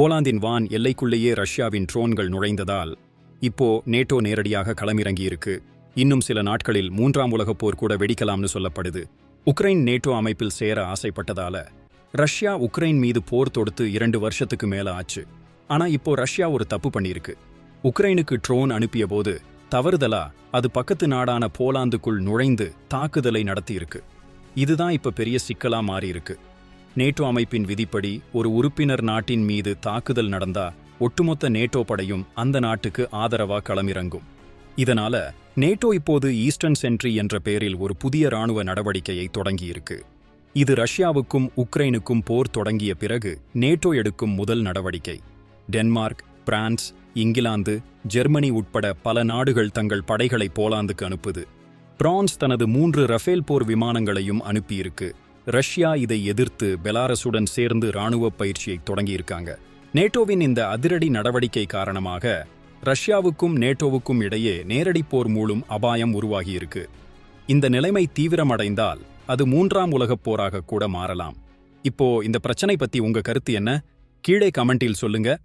போலாந்தின் வான் எல்லைக்குள்ளேயே ரஷ்யாவின் ட்ரோன்கள் நுழைந்ததால் இப்போ நேட்டோ நேரடியாக களமிறங்கியிருக்கு. இன்னும் சில நாட்களில் மூன்றாம் உலகப் போர் கூட வெடிக்கலாம்னு சொல்லப்படுது. உக்ரைன் நேட்டோ அமைப்பில் சேர ஆசைப்பட்டதால ரஷ்யா உக்ரைன் மீது போர் தொடுத்து இரண்டு வருஷத்துக்கு மேல ஆச்சு. ஆனா இப்போ ரஷ்யா ஒரு தப்பு பண்ணியிருக்கு. உக்ரைனுக்கு ட்ரோன் அனுப்பிய போது தவறுதலா அது பக்கத்து நாடான போலாந்துக்குள் நுழைந்து தாக்குதலை நடத்தியிருக்கு. இதுதான் இப்ப பெரிய சிக்கலா மாறியிருக்கு. நேட்டோ அமைப்பின் விதிப்படி ஒரு உறுப்பினர் நாட்டின் மீது தாக்குதல் நடந்தா ஒட்டுமொத்த நேட்டோ படையும் அந்த நாட்டுக்கு ஆதரவா களமிறங்கும். இதனால நேட்டோ இப்போது ஈஸ்டர்ன் சென்ட்ரி என்ற பெயரில் ஒரு புதிய ராணுவ நடவடிக்கையை தொடங்கியிருக்கு. இது ரஷ்யாவுக்கும் உக்ரைனுக்கும் போர் தொடங்கிய பிறகு நேட்டோ எடுக்கும் முதல் நடவடிக்கை. டென்மார்க் பிரான்ஸ் இங்கிலாந்து ஜெர்மனி உட்பட பல நாடுகள் தங்கள் படைகளை போலாந்துக்கு அனுப்புது. பிரான்ஸ் தனது மூன்று ரஃபேல் போர் விமானங்களையும் அனுப்பியிருக்கு. ரஷ்யா இதை எதிர்த்து பெலாரஸுடன் சேர்ந்து இராணுவ பயிற்சியை தொடங்கியிருக்காங்க. நேட்டோவின் இந்த அதிரடி நடவடிக்கை காரணமாக ரஷ்யாவுக்கும் நேட்டோவுக்கும் இடையே நேரடி போர் மூலம் அபாயம் உருவாகியிருக்கு. இந்த நிலைமை தீவிரமடைந்தால் அது மூன்றாம் உலகப் போராக கூட மாறலாம். இப்போ இந்த பிரச்சனை பத்தி உங்க கருத்து என்ன? கீழே கமெண்டில் சொல்லுங்க.